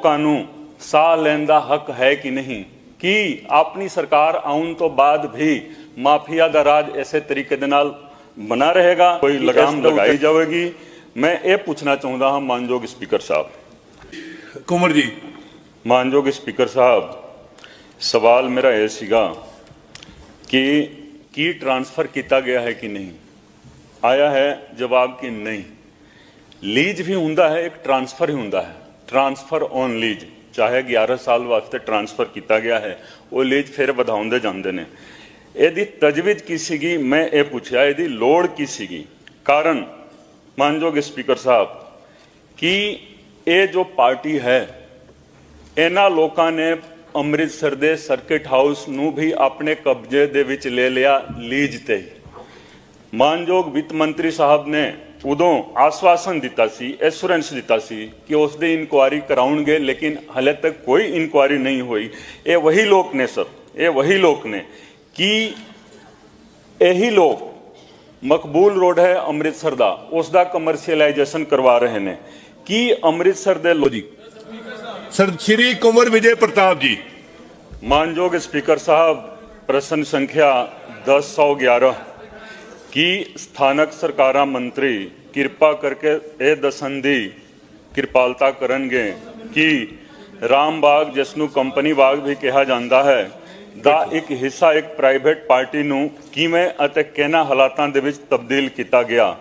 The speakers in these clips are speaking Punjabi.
ਲੋਕਾਂ ਨੂੰ ਸਾਹ ਲੈਣ ਦਾ ਹੱਕ ਹੈ ਕਿ ਨਹੀਂ? ਕੀ ਆਪਣੀ ਸਰਕਾਰ ਆਉਣ ਤੋਂ ਬਾਅਦ ਵੀ ਮਾਫੀਆ ਦਾ ਰਾਜ ਇਸੇ ਤਰੀਕੇ ਦੇ ਨਾਲ ਬਣਾ ਰਹੇਗਾ? ਕੋਈ ਲਗਾਮ ਲਗਾਈ ਜਾਵੇਗੀ? ਮੈਂ ਇਹ ਪੁੱਛਣਾ ਚਾਹੁੰਦਾ ਹਾਂ ਮਾਨਯੋਗ ਸਪੀਕਰ ਸਾਹਿਬ। ਕੁਮਰ ਜੀ। ਮਾਨਯੋਗ ਸਪੀਕਰ ਸਾਹਿਬ ਸਵਾਲ ਮੇਰਾ ਇਹ ਸੀਗਾ ਕਿ ਕੀ ਟ੍ਰਾਂਸਫਰ ਕੀਤਾ ਗਿਆ ਹੈ ਕਿ ਨਹੀਂ? ਆਇਆ ਹੈ ਜਵਾਬ ਕਿ ਨਹੀਂ? ਲੀਜ ਵੀ ਹੁੰਦਾ ਹੈ ਇੱਕ ਟ੍ਰਾਂਸਫਰ ਹੀ ਹੁੰਦਾ ਹੈ। ਟ੍ਰਾਂਸਫਰ ਔਨ ਲੀਜ ਚਾਹੇ 11 ਸਾਲ ਵਾਸਤੇ ਟ੍ਰਾਂਸਫਰ ਕੀਤਾ ਗਿਆ ਹੈ, ਉਹ ਲੀਜ ਫਿਰ ਵਧਾਉਂਦੇ ਜਾਂਦੇ ਨੇ। ਇਹਦੀ ਤਜਵੀਜ਼ ਕੀ ਸੀਗੀ? ਮੈਂ ਇਹ ਪੁੱਛਿਆ, ਇਹਦੀ ਲੋੜ ਕੀ ਸੀਗੀ? ਕਾਰਨ? ਮਾਨਯੋਗ ਸਪੀਕਰ ਸਾਹਿਬ, ਕਿ ਇਹ ਜੋ ਪਾਰਟੀ ਹੈ, ਇਹਨਾਂ ਲੋਕਾਂ ਨੇ ਅੰਮ੍ਰਿਤਸਰ ਦੇ ਸਰਕਿਟ ਹਾਊਸ ਨੂੰ ਵੀ ਆਪਣੇ ਕਬਜ਼ੇ ਦੇ ਵਿੱਚ ਲੈ ਲਿਆ ਲੀਜ ਤੇ ਮਾਨਯੋਗ ਵਿੱਤ ਮੰਤਰੀ ਸਾਹਿਬ ਨੇ ਉਦੋਂ ਆਸਵਾਸਨ ਦਿੱਤਾ ਸੀ ਐਸ਼ੋਰੈਂਸ ਦਿੱਤਾ ਸੀ ਕਿ ਉਸ ਦੀ ਇਨਕੁਆਇਰੀ ਕਰਾਉਣਗੇ ਲੇਕਿਨ ਹਲੇ ਤੱਕ ਕੋਈ ਇਨਕੁਆਇਰੀ ਨਹੀਂ ਹੋਈ। ਇਹ ਵਹੀ ਲੋਕ ਨੇ ਸਰ ਇਹ ਵਹੀ ਲੋਕ ਨੇ। ਕਿ ਇਹੀ ਲੋਕ ਮਕਬੂਲ ਰੋਡ ਹੈ ਅੰਮ੍ਰਿਤਸਰ ਦਾ? ਉਸ ਦਾ ਕਮਰਸ਼ੀਅਲਾਈਜੇਸ਼ਨ ਕਰਵਾ ਰਹੇ ਨੇ। ਕੀ ਅੰਮ੍ਰਿਤਸਰ ਦੇ ਲੋਕ ਜੀ। ਸਰ ਸ਼੍ਰੀ ਕੁਮਰ ਵਿਜੇ ਪ੍ਰਤਾਪ ਜੀ। ਮਾਨਯੋਗ ਸਪੀਕਰ ਸਾਹਿਬ ਪ੍ਰਸ਼ਨ ਸੰਖਿਆ 1011 ਕੀ ਸਥਾਨਕ ਸਰਕਾਰਾਂ ਮੰਤਰੀ ਕਿਰਪਾ ਕਰਕੇ ਇਹ ਦੱਸਣ ਦੀ ਕਿਰਪਾਲਤਾ ਕਰਨਗੇ ਕਿ ਰਾਮ ਬਾਗ ਜਿਸ ਨੂੰ ਕੰਪਨੀ ਬਾਗ ਵੀ ਕਿਹਾ ਜਾਂਦਾ ਹੈ, ਦਾ ਇੱਕ ਹਿੱਸਾ, ਇੱਕ ਪ੍ਰਾਈਵੇਟ ਪਾਰਟੀ ਨੂੰ ਕਿਵੇਂ ਅਤੇ ਕਿਹਨਾਂ ਹਾਲਾਤਾਂ ਦੇ ਵਿੱਚ ਤਬਦੀਲ ਕੀਤਾ ਗਿਆ?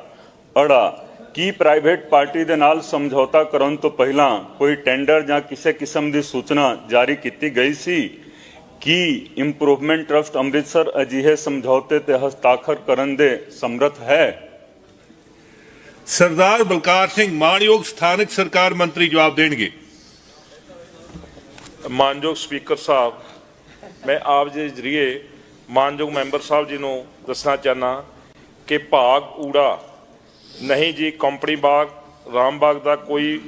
ਅੜਾ, ਕੀ ਪ੍ਰਾਈਵੇਟ ਪਾਰਟੀ ਦੇ ਨਾਲ ਸਮਝੌਤਾ ਕਰਨ ਤੋਂ ਪਹਿਲਾਂ ਕੋਈ ਟੈਂਡਰ ਜਾਂ ਕਿਸੇ ਕਿਸਮ ਦੀ ਸੂਚਨਾ ਜਾਰੀ ਕੀਤੀ ਗਈ ਸੀ? ਕੀ ਇੰਪਰੂਵਮੈਂਟ ਟਰਸਟ ਅੰਮ੍ਰਿਤਸਰ ਅਜਿਹੇ ਸਮਝੌਤੇ ਤੇ ਹਸਤਾਖਰ ਕਰਨ ਦੇ ਸਮਰੱਥ ਹੈ? ਸਰਦਾਰ ਬਲਕਾਰ ਸਿੰਘ ਮਾਨਯੋਗ ਸਥਾਨਕ ਸਰਕਾਰ ਮੰਤਰੀ ਜਵਾਬ ਦੇਣਗੇ। ਮਾਨਯੋਗ ਸਪੀਕਰ ਸਾਹਿਬ ਮੈਂ ਆਪ ਜੀ ਦੇ ਜਰੀਏ ਮਾਨਯੋਗ ਮੈਂਬਰ ਸਾਹਿਬ ਜੀ ਨੂੰ ਦੱਸਣਾ ਚਾਹਨਾ ਕਿ ਭਾਗ ਊੜਾ ਨਹੀਂ ਜੀ ਕੰਪਨੀ ਬਾਗ ਰਾਮਬਾਗ ਦਾ ਕੋਈ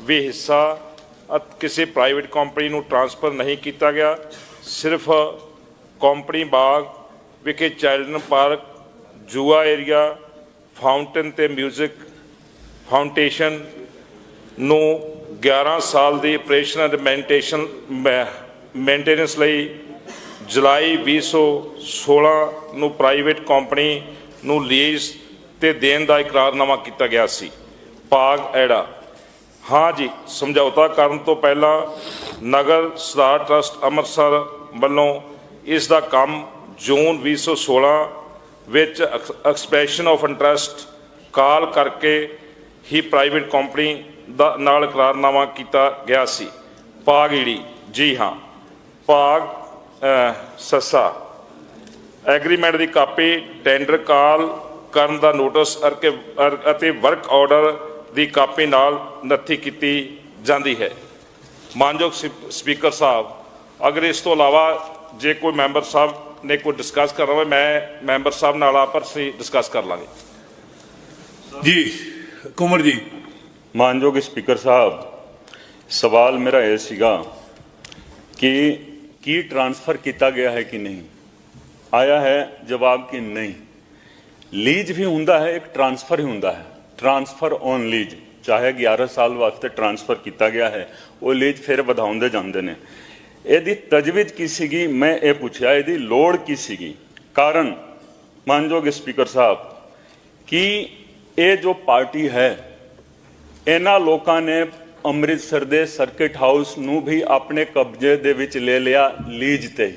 ਵੀ ਹਿੱਸਾ ਅਤ- ਕਿਸੇ ਪ੍ਰਾਈਵੇਟ ਕੰਪਨੀ ਨੂੰ ਟਰਾਂਸਫਰ ਨਹੀਂ ਕੀਤਾ ਗਿਆ। ਸਿਰਫ ਕੰਪਨੀ ਬਾਗ ਵਿਖੇ ਚਾਈਲਡਨ ਪਾਰਕ, ਜੂਆ ਏਰੀਆ, ਫਾਊਂਟਨ ਤੇ 뮤직 ਫਾਊਂਡੇਸ਼ਨ ਨੂੰ 11 ਸਾਲ ਦੀ ਆਪਰੇਸ਼ਨ ਅਤੇ ਮੈਂਟੇਸ਼ਨ ਮੇਨਟੇਨੈਂਸ ਲਈ ਜੁਲਾਈ 2016 ਨੂੰ ਪ੍ਰਾਈਵੇਟ ਕੰਪਨੀ ਨੂੰ ਲੀਜ਼ ਤੇ ਦੇਣ ਦਾ ਇਕਰਾਰਨਾਮਾ ਕੀਤਾ ਗਿਆ ਸੀ। ਭਾਗ ਐੜਾ। ਹਾਂ ਜੀ, ਸਮਝੌਤਾ ਕਰਨ ਤੋਂ ਪਹਿਲਾਂ ਨਗਰ ਸੁਧਾਰ ਟਰਸਟ ਅੰਮ੍ਰਿਤਸਰ ਵੱਲੋਂ ਇਸ ਦਾ ਕੰਮ ਜੂਨ 2016 ਵਿੱਚ ਐਕਸਪ੍ਰੈਸ਼ਨ ਆਫ ਇੰਟਰਸਟ ਕਾਲ ਕਰਕੇ ਹੀ ਪ੍ਰਾਈਵੇਟ ਕੰਪਨੀ ਦਾ ਨਾਲ ਇਕਰਾਰਨਾਮਾ ਕੀਤਾ ਗਿਆ ਸੀ। ਭਾਗ ਈੜੀ, ਜੀ ਹਾਂ। ਭਾਗ ਸੱਸਾ। ਐਗਰੀਮੈਂਟ ਦੀ ਕਾਪੀ, ਟੈਂਡਰ ਕਾਲ ਕਰਨ ਦਾ ਨੋਟਿਸ ਅਤੇ ਵਰਕ ਆਰਡਰ ਦੀ ਕਾਪੀ ਨਾਲ ਨੱਥੀ ਕੀਤੀ ਜਾਂਦੀ ਹੈ। ਮਾਨਯੋਗ ਸਪ- ਸਪੀਕਰ ਸਾਹਿਬ ਅਗਰ ਇਸ ਤੋਂ ਇਲਾਵਾ ਜੇ ਕੋਈ ਮੈਂਬਰ ਸਾਹਿਬ ਨੇ ਕੋਈ ਡਿਸਕਸ ਕਰਨਾ ਹੋਵੇ ਮੈਂ ਮੈਂਬਰ ਸਾਹਿਬ ਨਾਲ ਆਪਸ ਡਿਸਕਸ ਕਰ ਲਾਂਗੇ। ਜੀ ਕੁਮਰ ਜੀ। ਮਾਨਯੋਗ ਸਪੀਕਰ ਸਾਹਿਬ ਸਵਾਲ ਮੇਰਾ ਇਹ ਸੀਗਾ ਕਿ ਕੀ ਟ੍ਰਾਂਸਫਰ ਕੀਤਾ ਗਿਆ ਹੈ ਕਿ ਨਹੀਂ? ਆਇਆ ਹੈ ਜਵਾਬ ਕਿ ਨਹੀਂ? ਲੀਜ ਵੀ ਹੁੰਦਾ ਹੈ ਇੱਕ ਟ੍ਰਾਂਸਫਰ ਹੀ ਹੁੰਦਾ ਹੈ। ਟ੍ਰਾਂਸਫਰ ਔਨ ਲੀਜ ਚਾਹੇ 11 ਸਾਲ ਵਾਸਤੇ ਟ੍ਰਾਂਸਫਰ ਕੀਤਾ ਗਿਆ ਹੈ, ਉਹ ਲੀਜ ਫਿਰ ਵਧਾਉਂਦੇ ਜਾਂਦੇ ਨੇ। ਇਹਦੀ ਤਜਵੀਜ਼ ਕੀ ਸੀਗੀ? ਮੈਂ ਇਹ ਪੁੱਛਿਆ, ਇਹਦੀ ਲੋੜ ਕੀ ਸੀਗੀ? ਕਾਰਨ? ਮਾਨਯੋਗ ਸਪੀਕਰ ਸਾਹਿਬ, ਕਿ ਇਹ ਜੋ ਪਾਰਟੀ ਹੈ, ਇਹਨਾਂ ਲੋਕਾਂ ਨੇ ਅੰਮ੍ਰਿਤਸਰ ਦੇ ਸਰਕਿਟ ਹਾਊਸ ਨੂੰ ਵੀ ਆਪਣੇ ਕਬਜ਼ੇ ਦੇ ਵਿੱਚ ਲੈ ਲਿਆ ਲੀਜ ਤੇ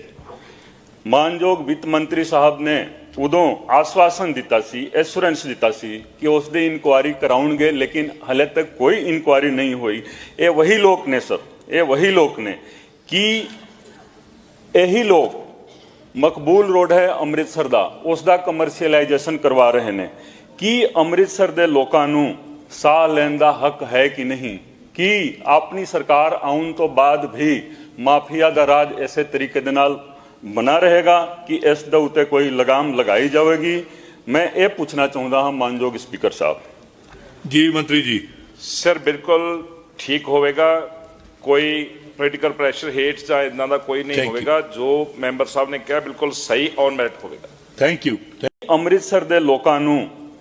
ਮਾਨਯੋਗ ਵਿੱਤ ਮੰਤਰੀ ਸਾਹਿਬ ਨੇ ਉਦੋਂ ਆਸਵਾਸਨ ਦਿੱਤਾ ਸੀ ਐਸ਼ੋਰੈਂਸ ਦਿੱਤਾ ਸੀ ਕਿ ਉਸ ਦੀ ਇਨਕੁਆਇਰੀ ਕਰਾਉਣਗੇ, ਲੇਕਿਨ ਹਲੇ ਤੱਕ ਕੋਈ ਇਨਕੁਆਇਰੀ ਨਹੀਂ ਹੋਈ। ਇਹ ਵਹੀ ਲੋਕ ਨੇ ਸਰ ਇਹ ਵਹੀ ਲੋਕ ਨੇ। ਕਿ ਇਹੀ ਲੋਕ ਮਕਬੂਲ ਰੋਡ ਹੈ ਅੰਮ੍ਰਿਤਸਰ ਦਾ? ਉਸ ਦਾ ਕਮਰਸ਼ੀਅਲਾਈਜੇਸ਼ਨ ਕਰਵਾ ਰਹੇ ਨੇ। ਕੀ ਅੰਮ੍ਰਿਤਸਰ ਦੇ ਲੋਕਾਂ ਨੂੰ ਸਾਹ ਲੈਣ ਦਾ ਹੱਕ ਹੈ ਕਿ ਨਹੀਂ? ਕੀ ਆਪਣੀ ਸਰਕਾਰ ਆਉਣ ਤੋਂ ਬਾਅਦ ਵੀ ਮਾਫੀਆ ਦਾ ਰਾਜ ਇਸੇ ਤਰੀਕੇ ਦੇ ਨਾਲ ਬਣਾ ਰਹੇਗਾ ਕਿ ਇਸ ਦੇ ਉੱਤੇ ਕੋਈ ਲਗਾਮ ਲਗਾਈ ਜਾਵੇਗੀ। ਮੈਂ ਇਹ ਪੁੱਛਣਾ ਚਾਹੁੰਦਾ ਹਾਂ ਮਾਨਯੋਗ ਸਪੀਕਰ ਸਾਹਿਬ। ਜੀ ਮੰਤਰੀ ਜੀ। ਸਰ ਬਿਲਕੁਲ ਠੀਕ ਹੋਵੇਗਾ। ਕੋਈ ਪੋਲੀਟੀਕਲ ਪ੍ਰੈਸ਼ਰ ਹੇਠ ਜਾਂ ਇਦਾਂ ਦਾ ਕੋਈ ਨਹੀਂ. ਹੋਵੇਗਾ। ਜੋ ਮੈਂਬਰ ਸਾਹਿਬ ਨੇ ਕਿਹਾ ਬਿਲਕੁਲ ਸਹੀ ਔਨ ਮੈਰਿਟ ਹੋਵੇਗਾ। ਥੈਂਕ ਯੂ ਅੰਮ੍ਰਿਤਸਰ ਦੇ ਲੋਕਾਂ ਨੂੰ